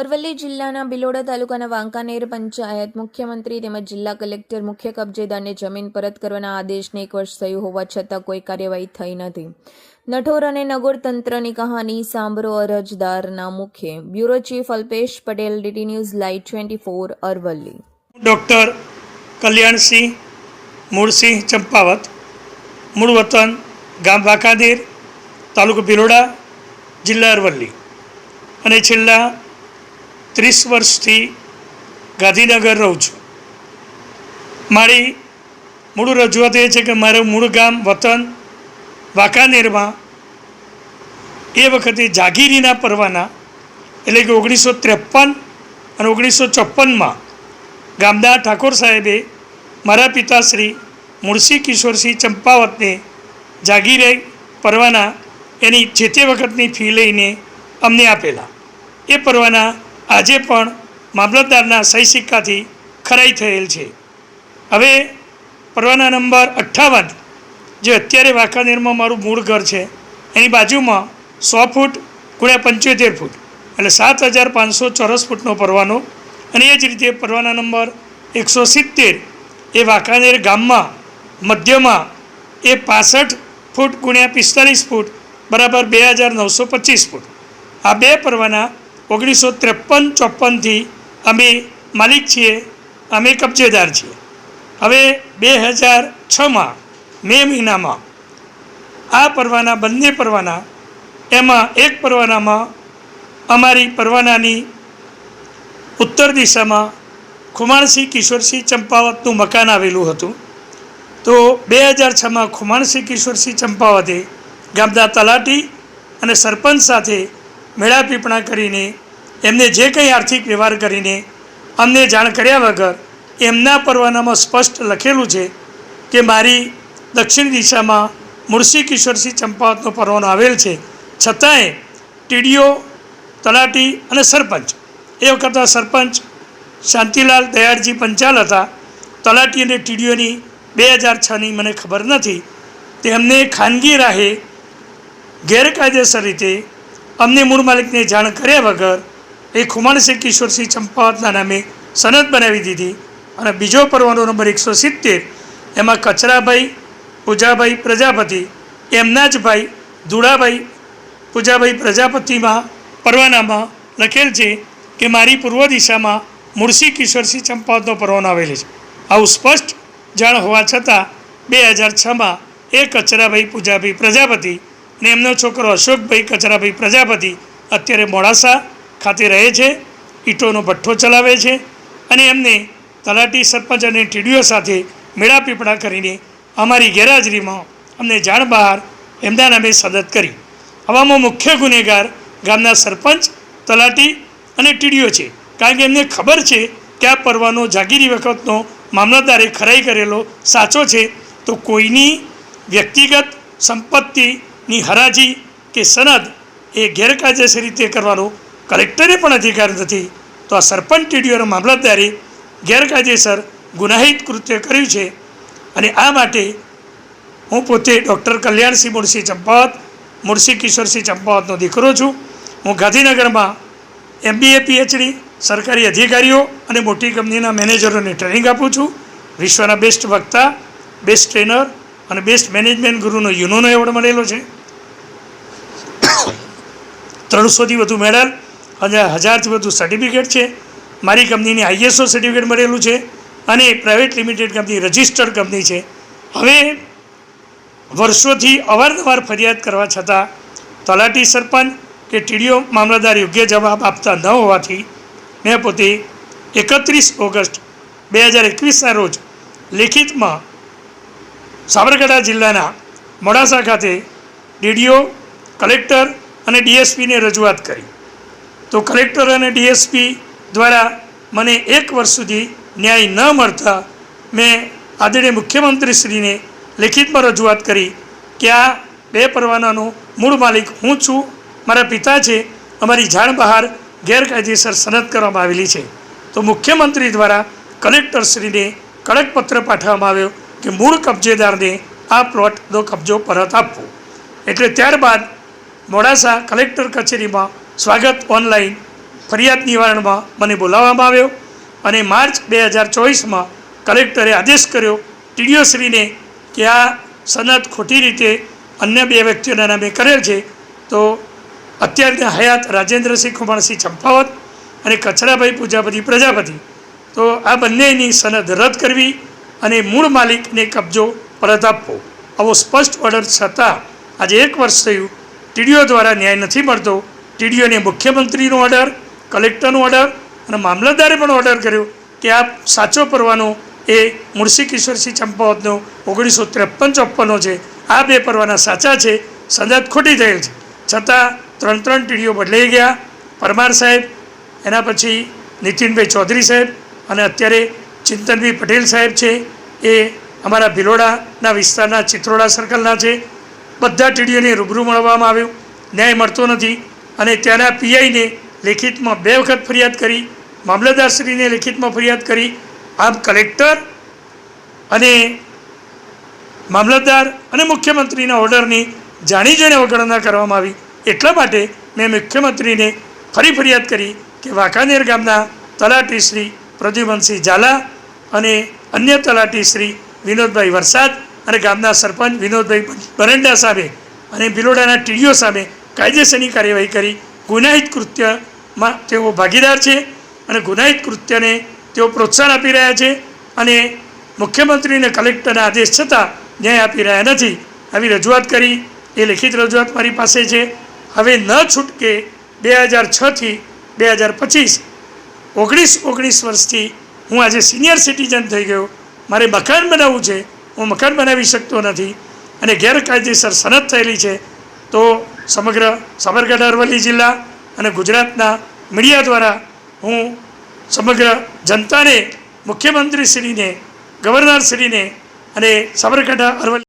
અરવલ્લી જિલ્લાના બિલોડા તાલુકાના વાંકાનેર પંચાયત મુખ્યમંત્રી તેમજ જિલ્લા કલેક્ટર મુખ્ય કબજેદારને જમીન પરત કરવાના આદેશને એક વર્ષ થયું હોવા છતાં કોઈ કાર્યવાહી થઈ નથી. નઠોર અને નગોર તંત્રની કહાની સાંભળો અરજદારના મુખે. Bureau chief Alpesh Patel, DT news live twenty four, Aravalli. Doctor Kalyansinh Mulsinh Champavat મૂળ વતન ગામ વાંકાનેર, તાલુકો ભિલોડા જિલ્લા અરવલ્લી. અને છેલ્લા ત્રીસ વર્ષથી ગાંધીનગર રહું છું. મારી મૂળ રજૂઆત એ છે કે મારું મૂળ ગામ વતન વાંકાનેરમાં એ વખતે જાગીરીના પરવાના એટલે કે ઓગણીસો ત્રેપન અને ઓગણીસો ચોપનમાં ગામના ઠાકોર સાહેબે મારા પિતાશ્રી મુળસી કિશોરસિંહ ચંપાવતને જાગીરે પરવાના એની જે તે વખતની ફી લઈને અમને આપેલા. એ પરવાના આજે પણ મામલતદારના સહી સિક્કાથી ખરાઈ થયેલ છે. હવે પરવાના નંબર અઠ્ઠાવન, જે અત્યારે વાંકાનેરમાં મારું મૂળ ઘર છે, એની બાજુમાં સો ફૂટ ગુણ્યા પંચોતેર ફૂટ એટલે સાત હજાર પાંચસો ચોરસ ફૂટનો પરવાનો અને એ જ રીતે પરવાના નંબર એકસો સિત્તેર એ વાંકાનેર ગામમાં, મધ્યમાં એ પાસઠ ફૂટ ગુણ્યા પિસ્તાલીસ ફૂટ બરાબર બે હજાર નવસો પચીસ ફૂટ. આ બે પરવાના ઓગણીસો ત્રેપન ચોપનથી અમે માલિક છીએ, અમે કબજેદાર છીએ. હવે બે હજાર છમાં મે મહિનામાં આ પરવાના, બંને પરવાના, એમાં એક પરવાનામાં અમારી પરવાનાની ઉત્તર દિશામાં ખુમાણસિંહ કિશોરસિંહ ચંપાવતનું મકાન આવેલું હતું. તો બે હજાર છમાં ખુમાણસિંહ કિશોરસિંહ ચંપાવતે ગામના તલાટી અને સરપંચ સાથે મેળાપીપણા કરીને, એમને જે કંઈ આર્થિક વ્યવહાર કરીને અમને જાણ કર્યા વગર એમના પરવાનામાં સ્પષ્ટ લખેલું છે કે મારી દક્ષિણ દિશામાં મુળસી કિશોરસિંહ ચંપાવતનો પરવાનો આવેલ છે. છતાંય ટીડીઓ, તલાટી અને સરપંચ, એ વખતના સરપંચ શાંતિલાલ દયાળજી પંચાલ હતા. તલાટી અને ટીડીઓની બે હજાર છની મને ખબર નથી. તેમને ખાનગી રાહે ગેરકાયદેસર રીતે અમને મૂળ માલિકને જાણ કર્યા વગર એ ખુમાણસિંહ કિશોરસિંહ ચંપાવતના નામે સનદ બનાવી દીધી. અને બીજો પરવાનો નંબર એકસો સિત્તેર, એમાં કચરાભાઈ, પૂજાભાઈ પ્રજાપતિ, એમના જ ભાઈ ધુળાભાઈ પૂજાભાઈ પ્રજાપતિમાં પરવાનામાં લખેલ છે કે મારી પૂર્વ દિશામાં મુળસી કિશોરસિંહ ચંપાવતનો પરવાનો આવેલો છે. આવું સ્પષ્ટ જાણ હોવા છતાં બે હજાર છમાં એ કચરાભાઈ, પૂજાભાઈ પ્રજાપતિ અને એમનો છોકરો અશોકભાઈ કચરાભાઈ પ્રજાપતિ અત્યારે મોડાસા ખાતે રહે છે, ઈંટોનો ભઠ્ઠો ચલાવે છે અને એમને તલાટી સરપંચ અને ટીડીઓ સાથે મેળાપીપળા કરીને અમારી ગેરહાજરીમાં અમને જાણ બહાર એમના નામે સદત કરી. આવામાં મુખ્ય ગુનેગાર ગામના સરપંચ, તલાટી અને ટીડીઓ છે. કારણ કે એમને ખબર છે કે આ પરવાનો જાગીરી વખતનો મામલતદારે ખરાઈ કરેલો સાચો છે, તો કોઈની વ્યક્તિગત સંપત્તિની હરાજી કે સનદ એ ગેરકાયદેસર રીતે કરવાનો કલેક્ટરે પણ અધિકાર નથી. તો આ સરપંચ ટીડીઓ અને મામલતદારે ગેરકાયદેસર ગુનાહિત કૃત્ય કર્યું છે અને આ માટે હું પોતે ડૉક્ટર કલ્યાણસિંહ મુળસી ચંપાવત મુળસી કિશોરસિંહ ચંપાવતનો દીકરો છું. હું ગાંધીનગરમાં એમબીએ, પીએચડી, સરકારી અધિકારીઓ અને મોટી કંપનીના મેનેજરોને ટ્રેનિંગ આપું છું. વિશ્વના બેસ્ટ વક્તા, બેસ્ટ ટ્રેનર અને બેસ્ટ મેનેજમેન્ટ ગુરુનો યુનોનો એવોર્ડ મળેલો છે. ત્રણસોથી વધુ મેડલ અને હજારથી વધુ સર્ટિફિકેટ છે. મારી કંપનીની આઈએસઓ સર્ટિફિકેટ મળેલું છે અને private limited company registered company છે. હવે વર્ષોથી અવારનવાર ફરિયાદ કરવા છતાં તલાટી સરપંચ કે ટીડીઓ મામલતદાર યોગ્ય જવાબ આપતા ન હોવાથી મેં પોતે એકત્રીસ ઓગસ્ટ બે હજાર એકવીસના રોજ લેખિતમાં સાબરકાંઠા જિલ્લાના મોડાસા ખાતે ડીડીઓ કલેક્ટર અને ડીએસપીને રજૂઆત કરી. તો કલેક્ટર અને ડીએસપી દ્વારા મને એક વર્ષ સુધી ન્યાય ન મળતા મેં આદરણીય મુખ્યમંત્રીશ્રીને લેખિતમાં રજૂઆત કરી કે આ બે પરવાનાનો મૂળ માલિક હું છું, મારા પિતા છે, અમારી જાણ બહાર ગેરકાયદેસર સનદ કરવામાં આવેલી છે. તો મુખ્યમંત્રી દ્વારા કલેક્ટરશ્રીને કડક પત્ર પાઠવવામાં આવ્યો કે મૂળ કબજેદારને આ પ્લોટનો કબજો પરત આપવો. એટલે ત્યારબાદ મોડાસા કલેક્ટર કચેરીમાં સ્વાગત ઓનલાઈન ફરિયાદ નિવારણમાં મને બોલાવવામાં આવ્યો અને માર્ચ બે હજાર ચોવીસમાં કલેક્ટરે આદેશ કર્યો ટીડીઓશ્રીને કે આ સનદ ખોટી રીતે અન્ય બે વ્યક્તિઓના નામે કરેલ છે. તો અત્યારના હયાત રાજેન્દ્રસિંહ કુમારસિંહ ચંપાવત અને કચરાભાઈ પૂજાપતિ પ્રજાપતિ. તો આ બંનેની સનદ રદ કરવી અને મૂળ માલિકને કબજો પરત આપવો. આવો સ્પષ્ટ ઓર્ડર છતાં આજે એક વર્ષ થયું ટીડીઓ દ્વારા ન્યાય નથી મળતો. ટીડીઓને મુખ્યમંત્રીનો ઓર્ડર કલેક્ટરનો ઓર્ડર અને મામલતદારે પણ ઓર્ડર કર્યો કે આ સાચો પરવાનો એ મુળસી કિશોરસિંહ ચંપાવતનો ઓગણીસો ત્રેપન ચોપ્પનનો છે. આ બે પરવાના સાચા છે, સંદાત ખોટી થયેલ છે. છતાં ત્રણ ત્રણ ટીડીઓ બદલાઈ ગયા. પરમાર સાહેબ, એના પછી નીતિનભાઈ ચૌધરી સાહેબ અને અત્યારે ચિંતનભાઈ પટેલ સાહેબ છે. એ અમારા ભિલોડાના વિસ્તારના ચિત્રોડા સર્કલના છે. બધા ટીડીઓને રૂબરૂ મળવામાં આવ્યું. ન્યાય મળતો નથી અને ત્યાંના પીઆઈને લેખિતમાં બે વખત ફરિયાદ કરી, મામલતદારશ્રીને લેખિતમાં ફરિયાદ કરી, આમ કલેક્ટર અને મામલતદાર અને મુખ્યમંત્રીના ઓર્ડરની જાણી જોઈને અવગણના કરવામાં આવી. એટલા માટે મેં મુખ્યમંત્રીને ફરી ફરિયાદ કરી કે વાંકાનેર ગામના તલાટી શ્રી પ્રદ્યુમનસિંહ ઝાલા અને અન્ય તલાટી શ્રી વિનોદભાઈ વરસાદ અને ગામના સરપંચ વિનોદભાઈ બરંડા સામે અને બિલોડાના ટીડીઓ સામે કાયદેસરની કાર્યવાહી કરી. ગુનાહિત કૃત્યમાં તેઓ ભાગીદાર છે અને ગુનાહિત કૃત્યને તેઓ પ્રોત્સાહન આપી રહ્યા છે અને મુખ્યમંત્રીને કલેક્ટરના આદેશ છતાં ન્યાય આપી રહ્યા નથી. આવી રજૂઆત કરી. એ લેખિત રજૂઆત મારી પાસે છે. હવે ન છૂટકે બે હજાર છથી બે હજાર પચીસ ઓગણીસ ઓગણીસ વર્ષથી હું આજે સિનિયર સિટીઝન થઈ ગયો. મારે મકાન બનાવવું છે. હું મકાન બનાવી શકતો નથી અને ગેરકાયદેસર સનદ થયેલી છે, તો સમગ્ર સાબરકાંઠા, અરવલ્લી જિલ્લા અને ગુજરાતના મીડિયા દ્વારા હું સમગ્ર જનતાને, મુખ્યમંત્રીશ્રીને, ગવર્નરશ્રીને અને સાબરકાંઠા, અરવલ્લી